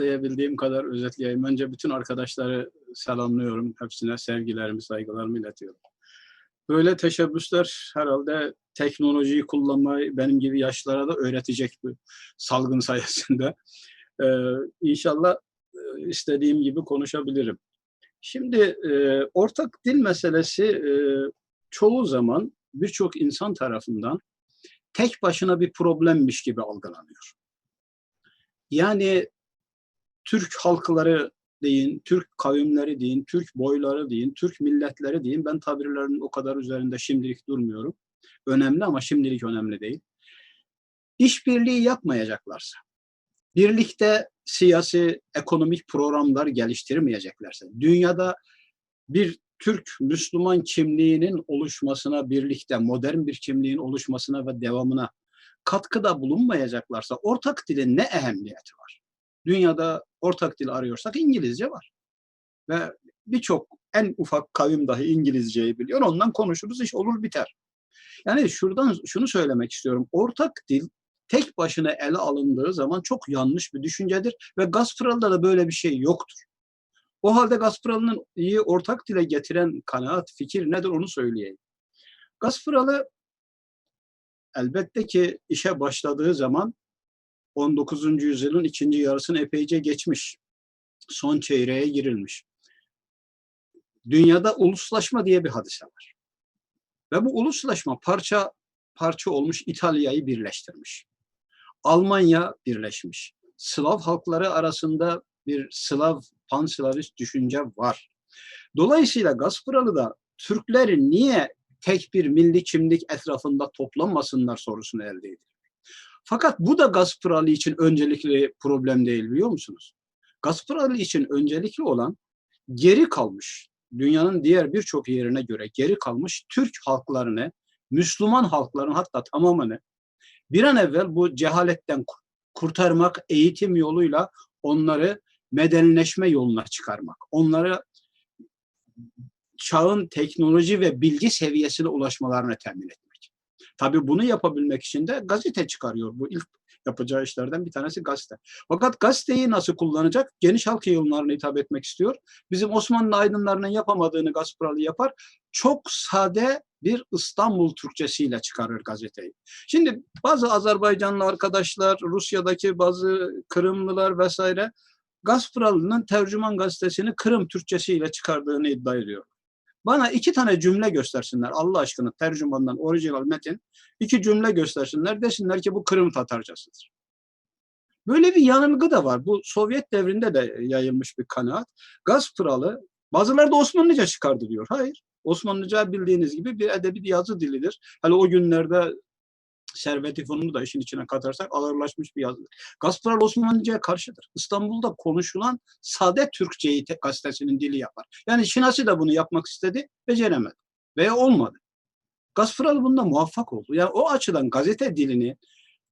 özetleyebildiğim kadar özetleyeyim. Önce bütün arkadaşları selamlıyorum. Hepsine sevgilerimi, saygılarımı iletiyorum. Böyle teşebbüsler herhalde teknolojiyi kullanmayı benim gibi yaşlara da öğretecek bu salgın sayesinde. Ee, inşallah e, istediğim gibi konuşabilirim. Şimdi e, ortak dil meselesi e, çoğu zaman birçok insan tarafından tek başına bir problemmiş gibi algılanıyor. Yani Türk halkları deyin, Türk kavimleri deyin, Türk boyları deyin, Türk milletleri deyin. Ben tabirlerin o kadar üzerinde şimdilik durmuyorum. Önemli ama şimdilik önemli değil. İşbirliği yapmayacaklarsa, birlikte siyasi, ekonomik programlar geliştirmeyeceklerse, dünyada bir Türk Müslüman kimliğinin oluşmasına, birlikte modern bir kimliğin oluşmasına ve devamına katkıda bulunmayacaklarsa ortak dilin ne ehemmiyeti var? Dünyada ortak dil arıyorsak İngilizce var. Ve birçok en ufak kavim dahi İngilizceyi biliyor. Ondan konuşuruz, iş olur biter. Yani şuradan şunu söylemek istiyorum. Ortak dil tek başına ele alındığı zaman çok yanlış bir düşüncedir ve Gazpral'da da böyle bir şey yoktur. O halde Gazpral'ın iyi ortak dile getiren kanaat, fikir nedir onu söyleyeyim. Gazpral'ı elbette ki işe başladığı zaman 19. yüzyılın ikinci yarısını epeyce geçmiş. Son çeyreğe girilmiş. Dünyada uluslaşma diye bir hadise var. Ve bu uluslaşma parça parça olmuş İtalya'yı birleştirmiş. Almanya birleşmiş. Slav halkları arasında bir Slav, panslavist düşünce var. Dolayısıyla Gazpıralı'da Türkleri niye tek bir milli kimlik etrafında toplanmasınlar sorusunu elde ediyor. Fakat bu da Gazpıralı için öncelikli problem değil biliyor musunuz? Gazpıralı için öncelikli olan geri kalmış, dünyanın diğer birçok yerine göre geri kalmış Türk halklarını, Müslüman halkların hatta tamamını bir an evvel bu cehaletten kurtarmak, eğitim yoluyla onları medenileşme yoluna çıkarmak. Onları çağın teknoloji ve bilgi seviyesine ulaşmalarına temin etmek. Tabii bunu yapabilmek için de gazete çıkarıyor. Bu ilk yapacağı işlerden bir tanesi gazete. Fakat gazeteyi nasıl kullanacak? Geniş halk yayınlarına hitap etmek istiyor. Bizim Osmanlı aydınlarının yapamadığını Gazpıralı yapar. Çok sade bir İstanbul Türkçesiyle çıkarır gazeteyi. Şimdi bazı Azerbaycanlı arkadaşlar, Rusya'daki bazı Kırımlılar vesaire Gazpıralı'nın tercüman gazetesini Kırım Türkçesiyle çıkardığını iddia ediyor. Bana iki tane cümle göstersinler Allah aşkına tercümandan orijinal metin. iki cümle göstersinler desinler ki bu Kırım Tatarcasıdır. Böyle bir yanılgı da var. Bu Sovyet devrinde de yayılmış bir kanaat. Gazpıralı bazıları da Osmanlıca çıkardı diyor. Hayır. Osmanlıca bildiğiniz gibi bir edebi yazı dilidir. Hani o günlerde Servet-i da işin içine katarsak ağırlaşmış bir yazıdır. Gazprom Osmanlıca'ya karşıdır. İstanbul'da konuşulan sade Türkçeyi gazetesinin dili yapar. Yani Şinasi de bunu yapmak istedi, beceremedi. Veya olmadı. Gazprom bunda muvaffak oldu. Yani o açıdan gazete dilini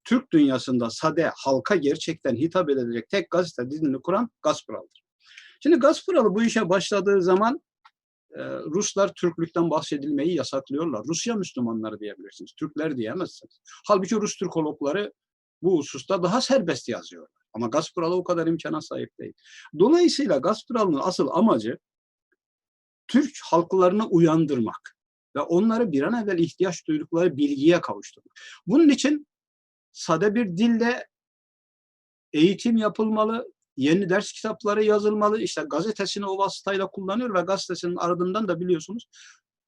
Türk dünyasında sade halka gerçekten hitap edilecek tek gazete dilini kuran Gazprom'dur. Şimdi Gazprom bu işe başladığı zaman Ruslar Türklükten bahsedilmeyi yasaklıyorlar. Rusya Müslümanları diyebilirsiniz. Türkler diyemezsiniz. Halbuki Rus Türkologları bu hususta daha serbest yazıyorlar. Ama Gazprom o kadar imkana sahip değil. Dolayısıyla Gazprom'un asıl amacı Türk halklarını uyandırmak ve onları bir an evvel ihtiyaç duydukları bilgiye kavuşturmak. Bunun için sade bir dille eğitim yapılmalı, yeni ders kitapları yazılmalı. İşte gazetesini o vasıtayla kullanıyor ve gazetesinin ardından da biliyorsunuz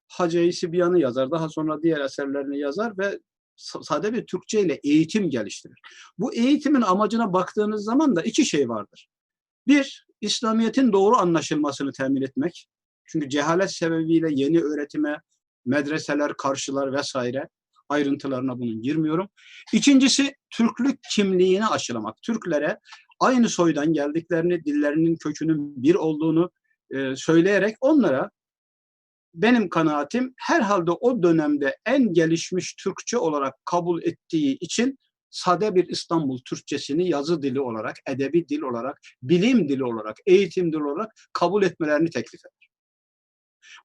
Hacı Sibyan'ı yazar. Daha sonra diğer eserlerini yazar ve sade bir Türkçe ile eğitim geliştirir. Bu eğitimin amacına baktığınız zaman da iki şey vardır. Bir, İslamiyet'in doğru anlaşılmasını temin etmek. Çünkü cehalet sebebiyle yeni öğretime, medreseler, karşılar vesaire ayrıntılarına bunun girmiyorum. İkincisi Türklük kimliğini aşılamak. Türklere aynı soydan geldiklerini, dillerinin kökünün bir olduğunu e, söyleyerek onlara benim kanaatim herhalde o dönemde en gelişmiş Türkçe olarak kabul ettiği için sade bir İstanbul Türkçesini yazı dili olarak, edebi dil olarak, bilim dili olarak, eğitim dili olarak kabul etmelerini teklif eder.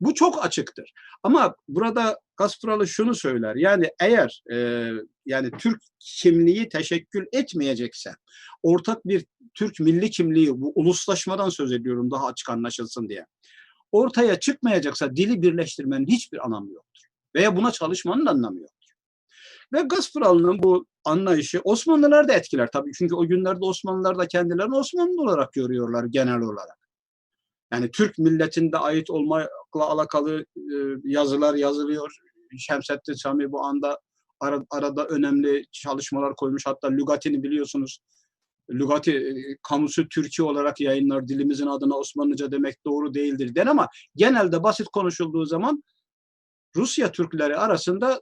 Bu çok açıktır. Ama burada Gasparalı şunu söyler. Yani eğer e, yani Türk kimliği teşekkül etmeyecekse ortak bir Türk milli kimliği bu uluslaşmadan söz ediyorum daha açık anlaşılsın diye. Ortaya çıkmayacaksa dili birleştirmenin hiçbir anlamı yoktur. Veya buna çalışmanın anlamı yoktur. Ve Gasparalı'nın bu anlayışı Osmanlılar da etkiler tabii. Çünkü o günlerde Osmanlılar da kendilerini Osmanlı olarak görüyorlar genel olarak. Yani Türk milletinde ait olmakla alakalı e, yazılar yazılıyor. Şemsettin Sami bu anda ara, arada önemli çalışmalar koymuş. Hatta Lügati'ni biliyorsunuz. Lügati e, kamusu Türkiye olarak yayınlar. Dilimizin adına Osmanlıca demek doğru değildir den ama genelde basit konuşulduğu zaman Rusya Türkleri arasında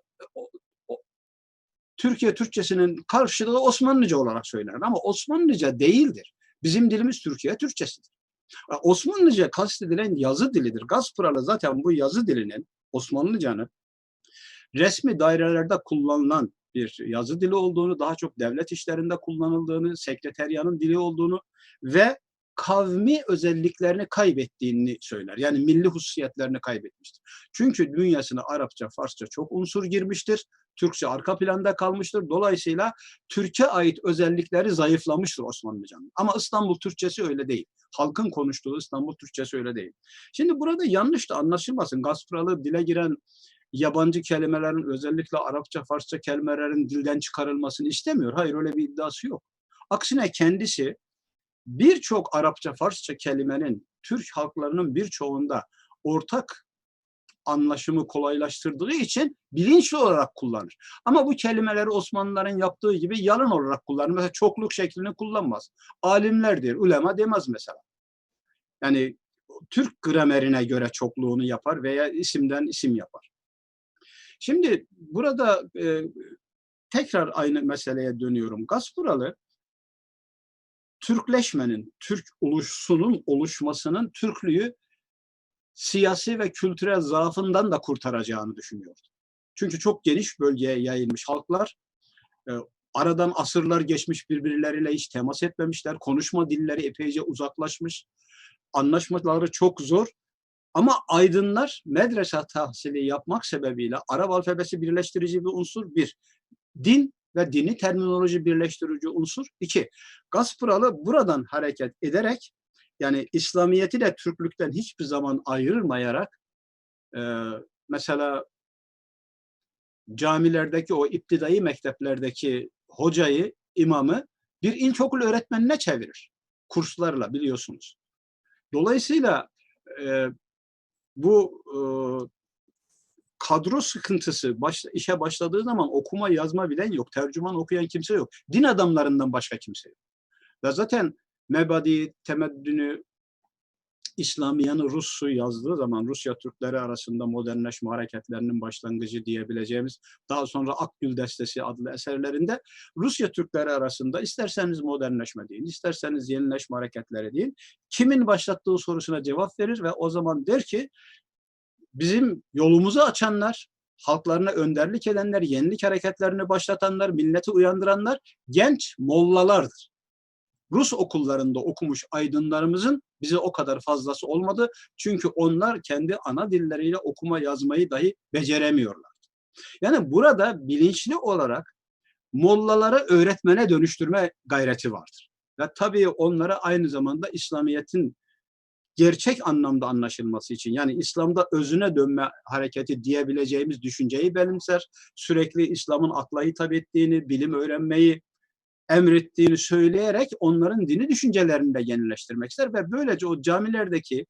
Türkiye Türkçesinin karşılığı Osmanlıca olarak söylenir ama Osmanlıca değildir. Bizim dilimiz Türkiye Türkçesidir. Osmanlıca kastedilen yazı dilidir. Gazpıralı zaten bu yazı dilinin Osmanlıcanın resmi dairelerde kullanılan bir yazı dili olduğunu, daha çok devlet işlerinde kullanıldığını, sekreteryanın dili olduğunu ve kavmi özelliklerini kaybettiğini söyler. Yani milli hususiyetlerini kaybetmiştir. Çünkü dünyasına Arapça, Farsça çok unsur girmiştir. Türkçe arka planda kalmıştır. Dolayısıyla Türkiye ait özellikleri zayıflamıştır Osmanlıcanın. Ama İstanbul Türkçesi öyle değil. Halkın konuştuğu İstanbul Türkçesi öyle değil. Şimdi burada yanlış da anlaşılmasın. Gaspıralı dile giren yabancı kelimelerin özellikle Arapça, Farsça kelimelerin dilden çıkarılmasını istemiyor. Hayır öyle bir iddiası yok. Aksine kendisi birçok Arapça, Farsça kelimenin Türk halklarının birçoğunda ortak anlaşımı kolaylaştırdığı için bilinçli olarak kullanır. Ama bu kelimeleri Osmanlıların yaptığı gibi yalın olarak kullanır. Mesela çokluk şeklini kullanmaz. Alimler der, ulema demez mesela. Yani Türk gramerine göre çokluğunu yapar veya isimden isim yapar. Şimdi burada e, tekrar aynı meseleye dönüyorum. Gaspuralı Türkleşmenin, Türk oluşsunun oluşmasının Türklüğü siyasi ve kültürel zaafından da kurtaracağını düşünüyordu. Çünkü çok geniş bölgeye yayılmış halklar e, aradan asırlar geçmiş birbirleriyle hiç temas etmemişler. Konuşma dilleri epeyce uzaklaşmış. Anlaşmaları çok zor. Ama aydınlar medrese tahsili yapmak sebebiyle Arap alfabesi birleştirici bir unsur bir. Din ve dini terminoloji birleştirici unsur iki. Gaspıralı buradan hareket ederek yani İslamiyet'i de Türklükten hiçbir zaman ayırmayarak e, mesela camilerdeki o iptidai mekteplerdeki hocayı, imamı bir ilkokul öğretmenine çevirir. Kurslarla biliyorsunuz. Dolayısıyla e, bu e, kadro sıkıntısı baş, işe başladığı zaman okuma yazma bilen yok. Tercüman okuyan kimse yok. Din adamlarından başka kimse yok. Ve zaten Mebadi, Temeddünü, İslamiyanı Rus'u yazdığı zaman Rusya Türkleri arasında modernleşme hareketlerinin başlangıcı diyebileceğimiz daha sonra Akgül Destesi adlı eserlerinde Rusya Türkleri arasında isterseniz modernleşme deyin, isterseniz yenileşme hareketleri deyin. Kimin başlattığı sorusuna cevap verir ve o zaman der ki bizim yolumuzu açanlar, halklarına önderlik edenler, yenilik hareketlerini başlatanlar, milleti uyandıranlar genç mollalardır. Rus okullarında okumuş aydınlarımızın bize o kadar fazlası olmadı. Çünkü onlar kendi ana dilleriyle okuma yazmayı dahi beceremiyorlar. Yani burada bilinçli olarak mollalara öğretmene dönüştürme gayreti vardır. Ve tabii onlara aynı zamanda İslamiyet'in gerçek anlamda anlaşılması için yani İslam'da özüne dönme hareketi diyebileceğimiz düşünceyi benimser. Sürekli İslam'ın akla hitap ettiğini, bilim öğrenmeyi emrettiğini söyleyerek onların dini düşüncelerini de yenileştirmek ister ve böylece o camilerdeki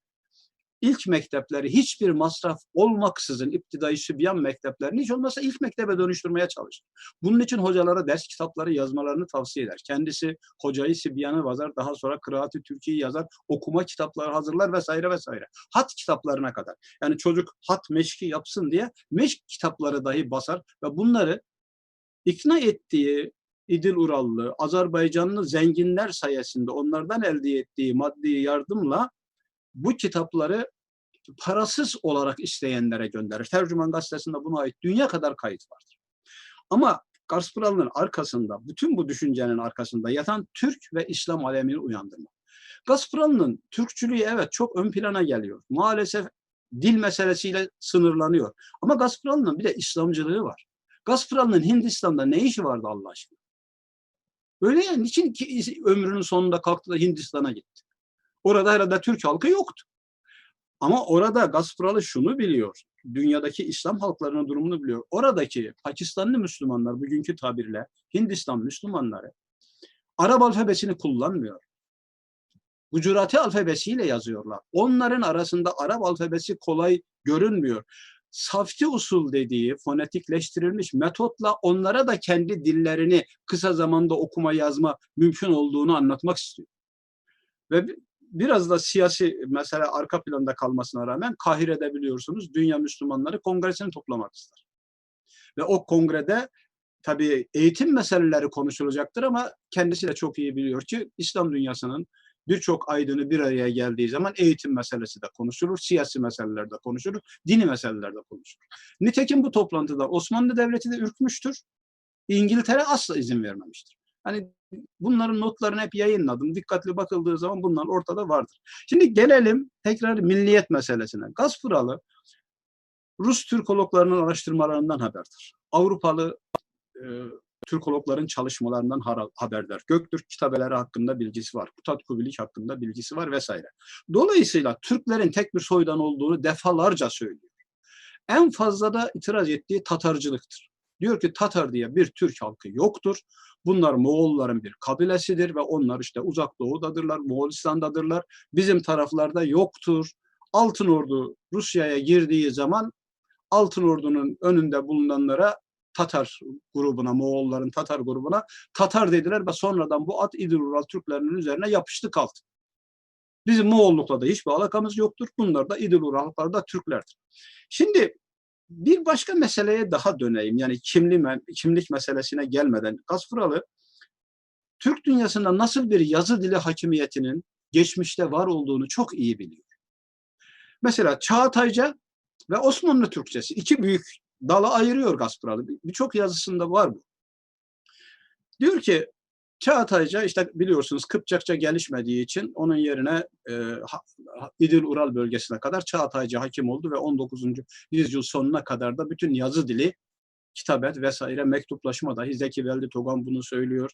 ilk mektepleri hiçbir masraf olmaksızın iptidai sübyan mekteplerini hiç olmazsa ilk mektebe dönüştürmeye çalışır. Bunun için hocalara ders kitapları yazmalarını tavsiye eder. Kendisi hocayı Sibyan'ı yazar, daha sonra Kıraat-ı Türkiye'yi yazar, okuma kitapları hazırlar vesaire vesaire. Hat kitaplarına kadar. Yani çocuk hat meşki yapsın diye meşk kitapları dahi basar ve bunları ikna ettiği İdil Urallı, Azerbaycanlı zenginler sayesinde onlardan elde ettiği maddi yardımla bu kitapları parasız olarak isteyenlere gönderir. Tercüman gazetesinde buna ait dünya kadar kayıt vardır. Ama Gaspıralı'nın arkasında, bütün bu düşüncenin arkasında yatan Türk ve İslam alemini uyandırma. Gaspıralı'nın Türkçülüğü evet çok ön plana geliyor. Maalesef dil meselesiyle sınırlanıyor. Ama Gazpram'ın bir de İslamcılığı var. Gazpram'ın Hindistan'da ne işi vardı Allah aşkına? Öyle yani niçin ki ömrünün sonunda kalktı da Hindistan'a gitti? Orada herhalde Türk halkı yoktu. Ama orada Gazpram'ı şunu biliyor. Dünyadaki İslam halklarının durumunu biliyor. Oradaki Pakistanlı Müslümanlar bugünkü tabirle Hindistan Müslümanları Arap alfabesini kullanmıyor. Gujarati alfabesiyle yazıyorlar. Onların arasında Arap alfabesi kolay görünmüyor. Safti usul dediği fonetikleştirilmiş metotla onlara da kendi dillerini kısa zamanda okuma yazma mümkün olduğunu anlatmak istiyor. Ve biraz da siyasi mesela arka planda kalmasına rağmen Kahire'de biliyorsunuz Dünya Müslümanları Kongresini toplamak ister. Ve o kongrede tabii eğitim meseleleri konuşulacaktır ama kendisi de çok iyi biliyor ki İslam dünyasının birçok aydını bir araya geldiği zaman eğitim meselesi de konuşulur, siyasi meseleler de konuşulur, dini meseleler de konuşulur. Nitekim bu toplantıda Osmanlı Devleti de ürkmüştür. İngiltere asla izin vermemiştir. Hani bunların notlarını hep yayınladım. Dikkatli bakıldığı zaman bunlar ortada vardır. Şimdi gelelim tekrar milliyet meselesine. Gazpıralı Rus Türkologlarının araştırmalarından haberdir. Avrupalı e, Türkologların çalışmalarından haberdar. Göktürk kitabeleri hakkında bilgisi var. Kutat Kubilik hakkında bilgisi var vesaire. Dolayısıyla Türklerin tek bir soydan olduğunu defalarca söylüyor. En fazla da itiraz ettiği Tatarcılıktır. Diyor ki Tatar diye bir Türk halkı yoktur. Bunlar Moğolların bir kabilesidir ve onlar işte uzak doğudadırlar, Moğolistan'dadırlar. Bizim taraflarda yoktur. Altın Ordu Rusya'ya girdiği zaman Altın Ordu'nun önünde bulunanlara Tatar grubuna, Moğolların Tatar grubuna Tatar dediler ve sonradan bu at İdil Ural Türklerinin üzerine yapıştı kaldı. Bizim Moğollukla da hiçbir alakamız yoktur. Bunlar da İdil Urallar da Türklerdir. Şimdi bir başka meseleye daha döneyim. Yani kimli, kimlik meselesine gelmeden. Gazpıralı Türk dünyasında nasıl bir yazı dili hakimiyetinin geçmişte var olduğunu çok iyi biliyor. Mesela Çağatayca ve Osmanlı Türkçesi iki büyük dala ayırıyor Gazpıralı. Birçok yazısında var bu. Diyor ki Çağatayca işte biliyorsunuz Kıpçakça gelişmediği için onun yerine e, İdil Ural bölgesine kadar Çağatayca hakim oldu ve 19. yüzyıl sonuna kadar da bütün yazı dili, kitabet vesaire mektuplaşma dahi Zeki Veldi Togan bunu söylüyor.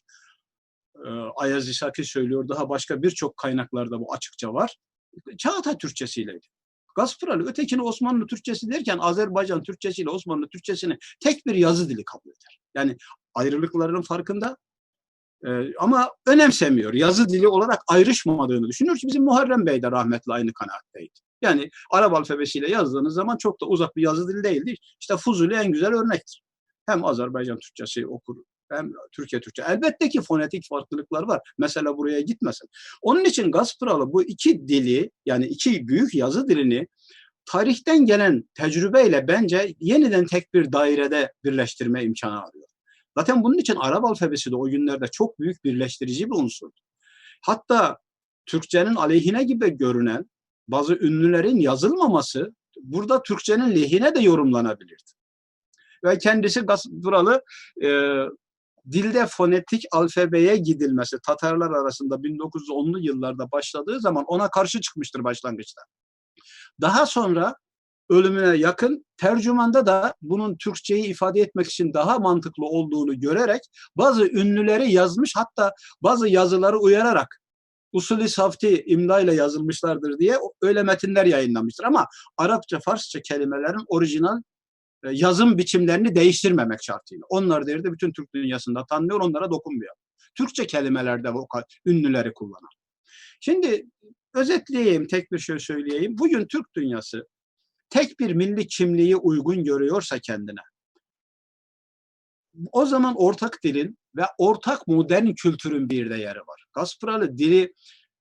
E, Ayaz İshaki söylüyor. Daha başka birçok kaynaklarda bu açıkça var. Çağatay Türkçesiyleydi. Gazpıralı ötekini Osmanlı Türkçesi derken Azerbaycan Türkçesi ile Osmanlı Türkçesini tek bir yazı dili kabul eder. Yani ayrılıklarının farkında ee, ama önemsemiyor. Yazı dili olarak ayrışmadığını düşünüyor ki bizim Muharrem Bey de rahmetli aynı kanaatteydi. Yani Arap alfabesiyle yazdığınız zaman çok da uzak bir yazı dili değildi. İşte Fuzuli en güzel örnektir. Hem Azerbaycan Türkçesi okur hem Türkiye Türkçe. Elbette ki fonetik farklılıklar var. Mesela buraya gitmesin. Onun için Gazpıralı bu iki dili yani iki büyük yazı dilini tarihten gelen tecrübeyle bence yeniden tek bir dairede birleştirme imkanı arıyor. Zaten bunun için Arap alfabesi de o günlerde çok büyük birleştirici bir unsurdu. Hatta Türkçenin aleyhine gibi görünen bazı ünlülerin yazılmaması burada Türkçenin lehine de yorumlanabilirdi. Ve kendisi Gazpıralı e, dilde fonetik alfabeye gidilmesi Tatarlar arasında 1910'lu yıllarda başladığı zaman ona karşı çıkmıştır başlangıçta. Daha sonra ölümüne yakın tercümanda da bunun Türkçeyi ifade etmek için daha mantıklı olduğunu görerek bazı ünlüleri yazmış hatta bazı yazıları uyararak usulü safti imla ile yazılmışlardır diye öyle metinler yayınlamıştır. Ama Arapça, Farsça kelimelerin orijinal e, yazım biçimlerini değiştirmemek şartıyla. Onlar derdi bütün Türk dünyasında tanınıyor, onlara dokunmuyor. Türkçe kelimelerde vokal, ünlüleri kullanan. Şimdi özetleyeyim, tek bir şey söyleyeyim. Bugün Türk dünyası tek bir milli kimliği uygun görüyorsa kendine, o zaman ortak dilin ve ortak modern kültürün bir de yeri var. Gasparalı dili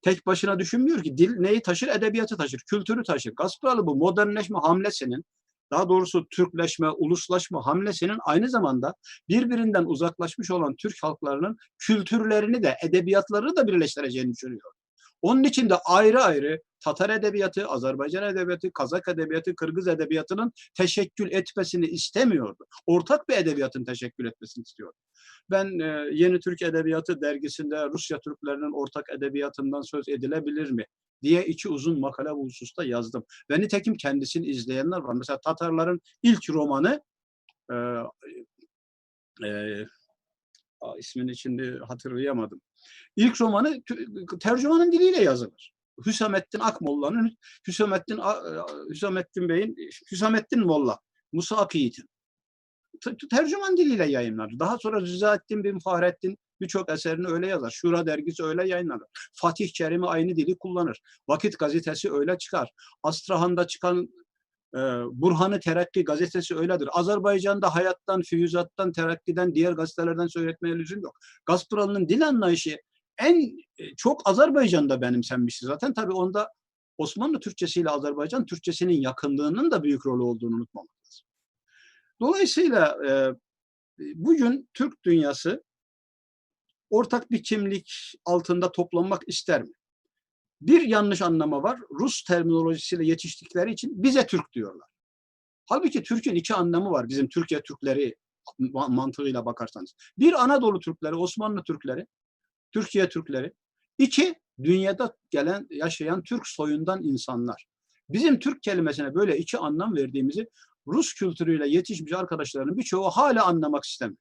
tek başına düşünmüyor ki. Dil neyi taşır? Edebiyatı taşır, kültürü taşır. Gasparalı bu modernleşme hamlesinin daha doğrusu Türkleşme, uluslaşma hamlesinin aynı zamanda birbirinden uzaklaşmış olan Türk halklarının kültürlerini de, edebiyatlarını da birleştireceğini düşünüyor. Onun için de ayrı ayrı Tatar edebiyatı, Azerbaycan edebiyatı, Kazak edebiyatı, Kırgız edebiyatının teşekkül etmesini istemiyordu. Ortak bir edebiyatın teşekkül etmesini istiyordu. Ben e, Yeni Türk Edebiyatı dergisinde Rusya Türklerinin ortak edebiyatından söz edilebilir mi diye iki uzun makale bu hususta yazdım. Ve nitekim kendisini izleyenler var. Mesela Tatarların ilk romanı e, e, ismini şimdi hatırlayamadım. İlk romanı tercümanın diliyle yazılır. Hüsamettin Akmolla'nın Hüsamettin Hüsamettin Bey'in Hüsamettin Molla Musa t- tercüman diliyle yayınlanır. Daha sonra Rızaettin bin Fahrettin birçok eserini öyle yazar. Şura dergisi öyle yayınlanır. Fatih Kerimi aynı dili kullanır. Vakit gazetesi öyle çıkar. Astrahan'da çıkan Burhanı Terakki gazetesi öyledir. Azerbaycan'da Hayat'tan, Füyüzat'tan, Terakki'den, diğer gazetelerden söyletmeye lüzum yok. Gazpıral'ın dil anlayışı en e, çok Azerbaycan'da benimsenmişti zaten. Tabii onda Osmanlı Türkçesiyle Azerbaycan Türkçesinin yakınlığının da büyük rolü olduğunu unutmamak. Dolayısıyla e, bugün Türk dünyası ortak bir kimlik altında toplanmak ister mi? Bir yanlış anlama var. Rus terminolojisiyle yetiştikleri için bize Türk diyorlar. Halbuki Türk'ün iki anlamı var bizim Türkiye Türkleri ma- mantığıyla bakarsanız. Bir Anadolu Türkleri, Osmanlı Türkleri, Türkiye Türkleri. İki, dünyada gelen, yaşayan Türk soyundan insanlar. Bizim Türk kelimesine böyle iki anlam verdiğimizi Rus kültürüyle yetişmiş arkadaşların birçoğu hala anlamak istemiyor.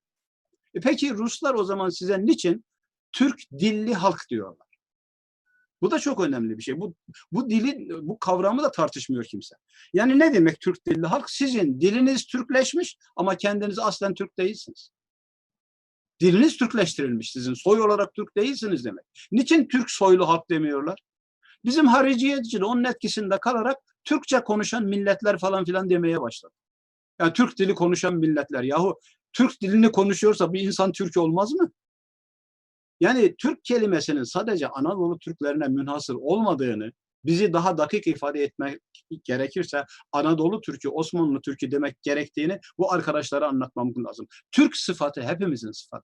E peki Ruslar o zaman size niçin Türk dilli halk diyorlar? Bu da çok önemli bir şey. Bu, bu dili, bu kavramı da tartışmıyor kimse. Yani ne demek Türk dilli halk? Sizin diliniz Türkleşmiş ama kendiniz aslen Türk değilsiniz. Diliniz Türkleştirilmiş sizin. Soy olarak Türk değilsiniz demek. Niçin Türk soylu halk demiyorlar? Bizim hariciyetçi de onun etkisinde kalarak Türkçe konuşan milletler falan filan demeye başladı. Yani Türk dili konuşan milletler. Yahu Türk dilini konuşuyorsa bir insan Türk olmaz mı? Yani Türk kelimesinin sadece Anadolu Türklerine münhasır olmadığını, bizi daha dakik ifade etmek gerekirse Anadolu Türk'ü, Osmanlı Türk'ü demek gerektiğini bu arkadaşlara anlatmam lazım. Türk sıfatı hepimizin sıfatı.